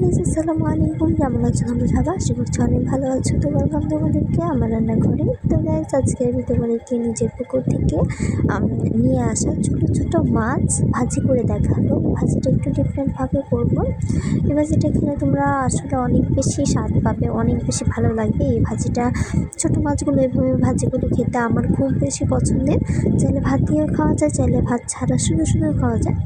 Guys আসসালামু আলাইকুম কেমন আছো তোমরা সবাই? আশা করছি অনেক ভালো আছো। তো ওয়েলকাম তোমাদেরকে আমার রান্নাঘরে। তো গাইস আজকে আমি তোমাদেরকে নিজের পুকুর থেকে নিয়ে আসা ছোটো ছোটো মাছ ভাজি করে দেখাবো। ভাজিটা একটু ডিফারেন্টভাবে করব। এই ভাজিটা খেলে তোমরা আসলে অনেক বেশি স্বাদ পাবে, অনেক বেশি ভালো লাগবে। এই ভাজিটা, ছোটো মাছগুলো এভাবে ভাজি করে খেতে আমার খুব বেশি পছন্দের। চাইলে ভাত দিয়েও খাওয়া যায়, চাইলে ভাত ছাড়া শুধু শুধু খাওয়া যায়।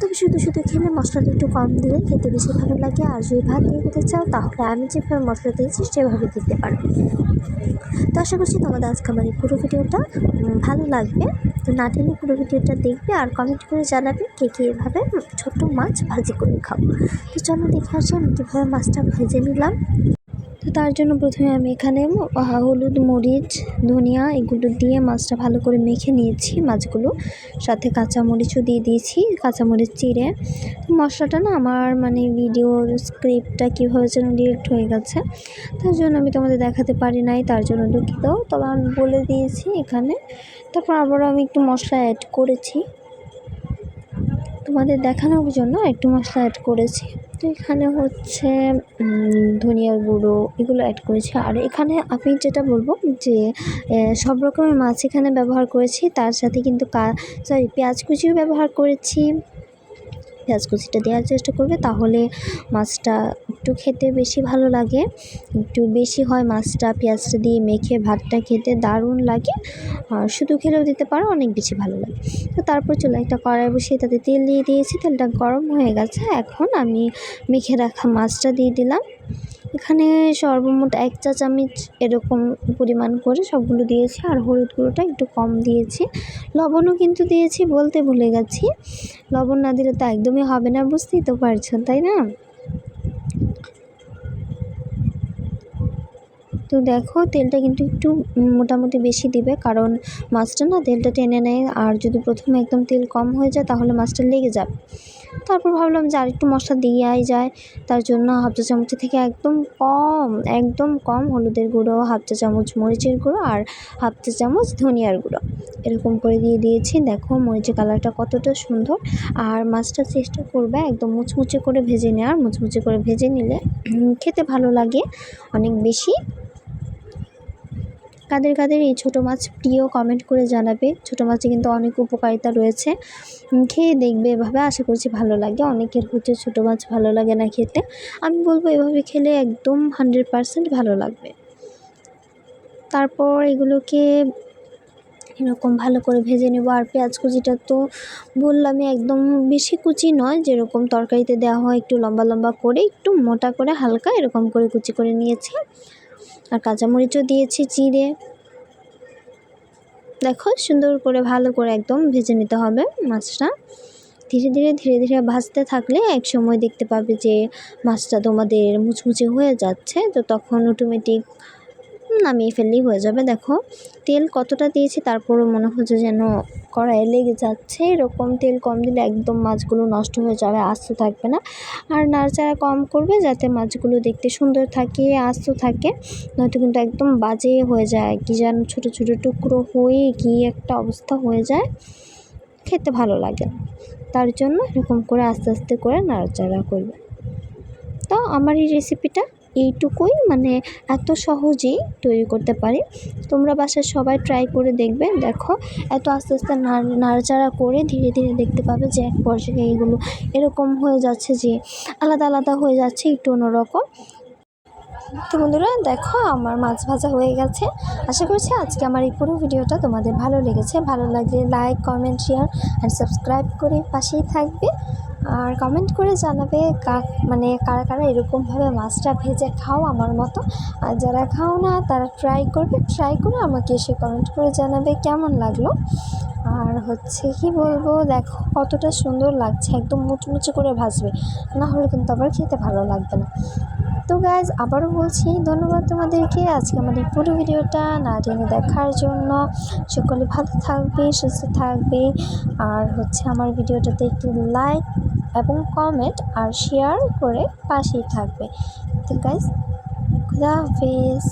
তবে শুধু শুধু খেলে মশলাটা একটু কম দিলে খেতে বেশি ভালো লাগে। আর যদি ভাত দিয়ে দিতে চাও, তাহলে আমি যেভাবে মশলা দিয়েছি, সেভাবে দিতে পারো। তো আশা করছি তোমাদের আজকে আমার এই পুরো ভিডিওটা ভালো লাগবে। তো না টেনে পুরো ভিডিওটা দেখবে আর কমেন্ট করে জানাবে কে কে এভাবে ছোট মাছ ভাজি করে খাও। তো চলো দেখে আসি আমি কীভাবে মাছটা ভেজে নিলাম। তো তার জন্য প্রথমে আমি এখানে হলুদ, মরিচ, ধনিয়া, এগুলো দিয়ে মাছটা ভালো করে মেখে নিয়েছি মাছগুলো। সাথে কাঁচামরিচও দিয়ে দিয়েছি, কাঁচামরিচ চিড়ে। তো মশলাটা না আমার মানে ভিডিওর স্ক্রিপ্টটা কীভাবে যেন ডিলিট হয়ে গেছে, তার জন্য আমি তোমাদের দেখাতে পারি নাই, তার জন্য দুঃখিত। তবে আমি বলে দিয়েছি এখানে। তারপর আবারও আমি একটু মশলা অ্যাড করেছি। তোমাদের দেখানোর জন্য একটু মশলা অ্যাড করেছি। তো এখানে হচ্ছে ধনিয়ার গুঁড়ো এগুলো অ্যাড করেছি। আর এখানে আমি যেটা বলব যে সব রকমের মাছ এখানে ব্যবহার করেছি। তার সাথে কিন্তু কা সরি পেঁয়াজ কুচিও ব্যবহার করেছি। পেঁয়াজ কুচিটা দেওয়ার চেষ্টা করবে, তাহলে মাছটা একটু খেতে বেশি ভালো লাগে। একটু বেশি হয় মাছটা, পেঁয়াজটা দিয়ে মেখে ভাতটা খেতে দারুণ লাগে। আর শুধু খেলেও দিতে পারো, অনেক বেশি ভালো লাগে। তো তারপর চলে একটা কড়াই বসিয়ে তাতে তেল দিয়ে দিয়েছি, তেলটা গরম হয়ে গেছে। এখন আমি মেখে রাখা মাছটা দিয়ে দিলাম। এখানে সর্বমোট এক চা চামচ এরকম পরিমাণ করে সবগুলো দিয়েছি আর হলুদ গুঁড়োটা একটু কম দিয়েছি। লবণও কিন্তু দিয়েছি বলতে ভুলে গেছি। লবণ না দিলে তো একদমই হবে না, বুঝতেই তো পারছ তাই না? তো দেখো তেলটা কিন্তু একটু মোটামুটি বেশি দিবে। কারণ মাছটা না তেলটা টেনে নেয়। আর যদি প্রথমে একদম তেল কম হয়ে যায়, তাহলে মাছটা লেগে যাবে। তারপর ভাবলাম যে আরেকটু মশলা দিয়েই যায়। তার জন্য হাফ চা চামচ থেকে একদম কম একদম কম হলুদের গুঁড়ো, হাফ চা চামচ মরিচের গুঁড়ো আর হাফ চা চামচ ধনিয়ার গুঁড়ো। এরকম করে দিয়ে দিয়েছি। দেখো মরিচের কালারটা কতটা সুন্দর। আর মাছটা চেষ্টা করবে একদম মুচমুচে করে ভেজে নেওয়ার। মুচমুচে করে ভেজে নিলে খেতে ভালো লাগে অনেক বেশি। কাদের কাদের এই ছোটো মাছ প্রিয় কমেন্ট করে জানাবে। ছোটো মাছে কিন্তু অনেক উপকারিতা রয়েছে। খেয়ে দেখবে এভাবে, আশা করছি ভালো লাগে। অনেকের হচ্ছে ছোটো মাছ ভালো লাগে না খেতে। আমি বলব এভাবে খেলে একদম হান্ড্রেড পারসেন্ট ভালো লাগবে। তারপর এগুলোকে এরকম ভালো করে ভেজে নেব। আর পেঁয়াজ কুচিটা তো বললামই, একদম বেশি কুচি নয়। যেরকম তরকারিতে দেওয়া হয় একটু লম্বা লম্বা করে, একটু মোটা করে, হালকা এরকম করে কুচি করে নিয়েছি। আর কাঁচামরিচও দিয়েছি চিড়ে দেখো সুন্দর করে, ভালো করে একদম ভেজে নিতে হবে মাছটা। ধীরে ধীরে ধীরে ধীরে ভাজতে থাকলে এক সময় দেখতে পাবে যে মাছটা তোমাদের মুচমুচে হয়ে যাচ্ছে। তো তখন অটোমেটিক নামিয়ে ফেললেই হয়ে যাবে, দেখো। তেল কতটা দিয়েছি তারপরও মনে হচ্ছে যেন কড়াইয়ে লেগে যাচ্ছে। এরকম তেল কম দিলে একদম মাছগুলো নষ্ট হয়ে যাবে, আস্ত থাকবে না। আর নাড়াচাড়া কম করবে যাতে মাছগুলো দেখতে সুন্দর থাকে, আস্ত থাকে। নয়তো কিন্তু একদম বাজে হয়ে যায় কি, যেন ছোটো ছোটো টুকরো হয়ে কি একটা অবস্থা হয়ে যায়। খেতে ভালো লাগে তার জন্য এরকম করে আস্তে আস্তে করে নাড়াচাড়া করবে। তো আমার এই রেসিপিটা এইটুকুই মানে এত সহজেই তৈরি করতে পারি। তোমরা বাসায় সবাই ট্রাই করে দেখবে। দেখো, এত আস্তে আস্তে নাড়- নাড়াচাড়া করে ধীরে ধীরে দেখতে পাবে যে এক পর্যায়ে এইগুলো এরকম হয়ে যাচ্ছে যে, আলাদা আলাদা হয়ে যাচ্ছে, একটু অন্যরকম। তো বন্ধুরা, দেখো, আমার মাছ ভাজা হয়ে গেছে। আশা করছি আজকে আমার এই পুরো ভিডিওটা তোমাদের ভালো লেগেছে। ভালো লাগলে লাইক কমেন্ট শেয়ার আর সাবস্ক্রাইব করে পাশেই থাকবে। আর কমেন্ট করে জানাবে কা মানে কারা কারা এরকমভাবে মাছটা ভেজে খাও আমার মতো। আর যারা খাও না, তারা ট্রাই করবে ট্রাই করে আমাকে এসে কমেন্ট করে জানাবে কেমন লাগল। আর হচ্ছে কি বলব, দেখো কতটা সুন্দর লাগছে, একদম মুচমুচে করে ভাজবে। না হলে কিন্তু আবার খেতে ভালো লাগবে না। তো গাইজ আবারও বলছি, ধন্যবাদ তোমাদেরকে। আজকে আমার এই পুরো ভিডিওটা না টেনে দেখার জন্য। সকলে ভালো থাকবে, সুস্থ থাকবে। আর হচ্ছে আমার ভিডিওটাতে একটু লাইক এবং কমেন্ট আর শেয়ার করে পাশেই থাকবে। তো গাইজ খুদা হাফিজ।